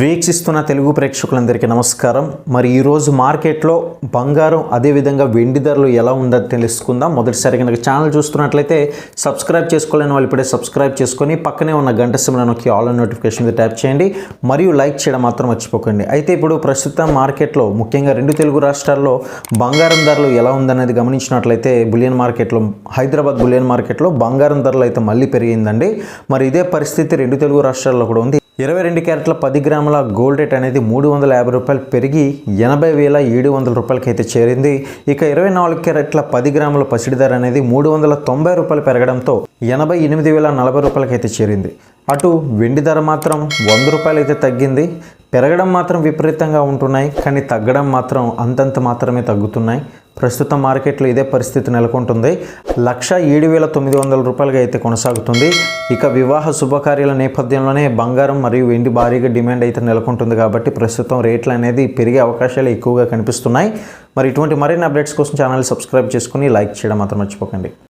వీక్షిస్తున్న తెలుగు ప్రేక్షకులందరికీ నమస్కారం. మరి ఈరోజు మార్కెట్లో బంగారం అదేవిధంగా వెండి ధరలు ఎలా ఉందో తెలుసుకుందాం. మొదటిసారి కనుక ఛానల్ చూస్తున్నట్లయితే సబ్స్క్రైబ్ చేసుకోలేని వాళ్ళు ఇప్పుడే సబ్స్క్రైబ్ చేసుకొని పక్కనే ఉన్న గంట సిమ్లో నొక్కి ఆల్ నోటిఫికేషన్ మీద ట్యాప్ చేయండి. మరియు లైక్ చేయడం మాత్రం మర్చిపోకండి. అయితే ఇప్పుడు ప్రస్తుతం మార్కెట్లో ముఖ్యంగా రెండు తెలుగు రాష్ట్రాల్లో బంగారం ధరలు ఎలా ఉందనేది గమనించినట్లయితే బులియన్ మార్కెట్లో హైదరాబాద్ బులియన్ మార్కెట్లో బంగారం ధరలు అయితే మళ్ళీ పెరిగిందండి. మరి ఇదే పరిస్థితి రెండు తెలుగు రాష్ట్రాల్లో కూడా ఉంది. ఇరవై రెండు క్యారెట్ల పది గ్రాముల గోల్డ్ రేట్ అనేది మూడు వందల యాభై రూపాయలు పెరిగి ఎనభై వేల ఏడు వందల రూపాయలకి అయితే చేరింది. ఇక ఇరవై నాలుగు క్యారెట్ల పది గ్రాముల పసిడి ధర అనేది మూడు వందల తొంభై రూపాయలు పెరగడంతో ఎనభై ఎనిమిది వేల నలభై రూపాయలకి అయితే చేరింది. అటు వెండి ధర మాత్రం వంద రూపాయలు అయితే తగ్గింది. పెరగడం మాత్రం విపరీతంగా ఉంటున్నాయి కానీ తగ్గడం మాత్రం అంతంత మాత్రమే తగ్గుతున్నాయి. ప్రస్తుతం మార్కెట్లో ఇదే పరిస్థితి నెలకొంటుంది. లక్ష ఏడు వేల తొమ్మిది వందల రూపాయలుగా అయితే కొనసాగుతుంది. ఇక వివాహ శుభకార్యాల నేపథ్యంలోనే బంగారం మరియు వెండి భారీగా డిమాండ్ అయితే నెలకొంటుంది కాబట్టి ప్రస్తుతం రేట్లు అనేది పెరిగే అవకాశాలు ఎక్కువగా కనిపిస్తున్నాయి. మరి ఇటువంటి మరిన్ని అప్డేట్స్ కోసం ఛానల్ సబ్స్క్రైబ్ చేసుకుని లైక్ చేయడం మాత్రం మర్చిపోకండి.